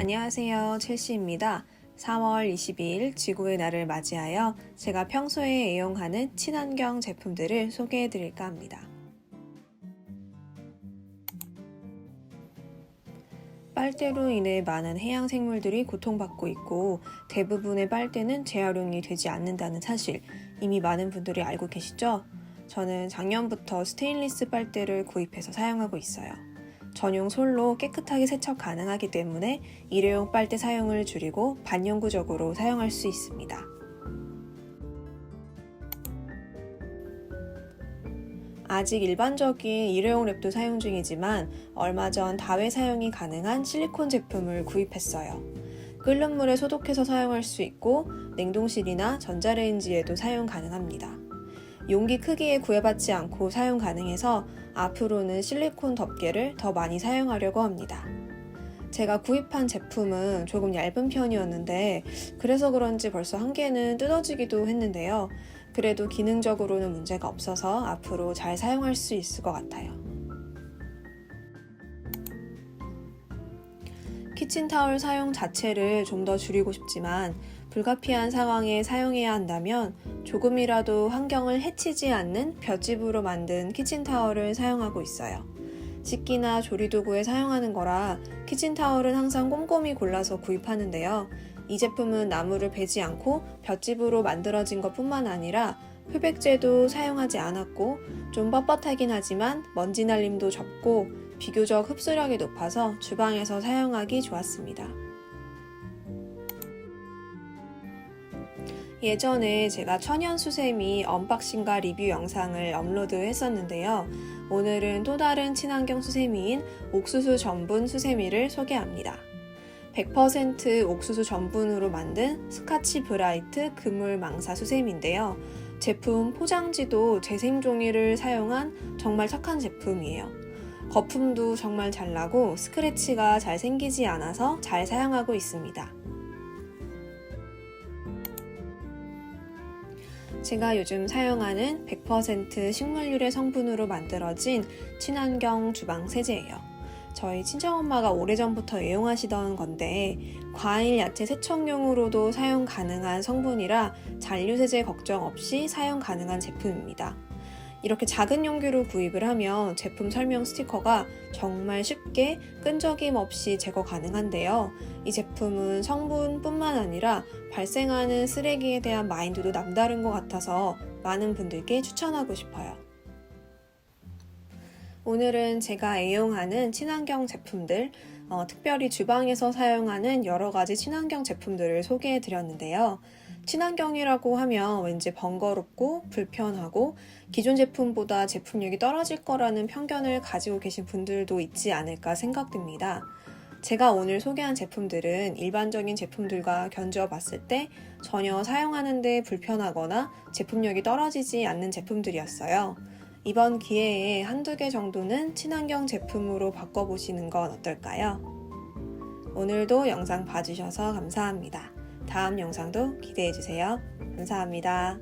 안녕하세요. 첼시입니다. 3월 22일 지구의 날을 맞이하여 제가 평소에 애용하는 친환경 제품들을 소개해 드릴까 합니다. 빨대로 인해 많은 해양 생물들이 고통받고 있고 대부분의 빨대는 재활용이 되지 않는다는 사실 이미 많은 분들이 알고 계시죠? 저는 작년부터 스테인리스 빨대를 구입해서 사용하고 있어요. 전용 솔로 깨끗하게 세척 가능하기 때문에 일회용 빨대 사용을 줄이고 반영구적으로 사용할 수 있습니다. 아직 일반적인 일회용 랩도 사용 중이지만 얼마 전 다회 사용이 가능한 실리콘 제품을 구입했어요. 끓는 물에 소독해서 사용할 수 있고 냉동실이나 전자레인지에도 사용 가능합니다. 용기 크기에 구애받지 않고 사용 가능해서 앞으로는 실리콘 덮개를 더 많이 사용하려고 합니다. 제가 구입한 제품은 조금 얇은 편이었는데 그래서 그런지 벌써 한 개는 뜯어지기도 했는데요. 그래도 기능적으로는 문제가 없어서 앞으로 잘 사용할 수 있을 것 같아요. 키친타월 사용 자체를 좀 더 줄이고 싶지만 불가피한 상황에 사용해야 한다면 조금이라도 환경을 해치지 않는 볏짚으로 만든 키친타월을 사용하고 있어요. 식기나 조리도구에 사용하는 거라 키친타월은 항상 꼼꼼히 골라서 구입하는데요. 이 제품은 나무를 베지 않고 볏짚으로 만들어진 것 뿐만 아니라 흡액제도 사용하지 않았고 좀 뻣뻣하긴 하지만 먼지 날림도 적고 비교적 흡수력이 높아서 주방에서 사용하기 좋았습니다. 예전에 제가 천연 수세미 언박싱과 리뷰 영상을 업로드 했었는데요. 오늘은 또 다른 친환경 수세미인 옥수수 전분 수세미를 소개합니다. 100% 옥수수 전분으로 만든 스카치 브라이트 그물 망사 수세미인데요. 제품 포장지도 재생 종이를 사용한 정말 착한 제품이에요. 거품도 정말 잘 나고 스크래치가 잘 생기지 않아서 잘 사용하고 있습니다. 제가 요즘 사용하는 100% 식물 유래 성분으로 만들어진 친환경 주방 세제예요. 저희 친정엄마가 오래전부터 애용하시던 건데 과일, 야채 세척용으로도 사용 가능한 성분이라 잔류 세제 걱정 없이 사용 가능한 제품입니다. 이렇게 작은 용기로 구입을 하면 제품 설명 스티커가 정말 쉽게 끈적임 없이 제거 가능한데요. 이 제품은 성분뿐만 아니라 발생하는 쓰레기에 대한 마인드도 남다른 것 같아서 많은 분들께 추천하고 싶어요. 오늘은 제가 애용하는 친환경 제품들, 어, 특별히 주방에서 사용하는 여러 가지 친환경 제품들을 소개해 드렸는데요. 친환경이라고 하면 왠지 번거롭고 불편하고 기존 제품보다 제품력이 떨어질 거라는 편견을 가지고 계신 분들도 있지 않을까 생각됩니다. 제가 오늘 소개한 제품들은 일반적인 제품들과 견주어 봤을 때 전혀 사용하는데 불편하거나 제품력이 떨어지지 않는 제품들이었어요. 이번 기회에 한두 개 정도는 친환경 제품으로 바꿔보시는 건 어떨까요? 오늘도 영상 봐주셔서 감사합니다. 다음 영상도 기대해주세요. 감사합니다.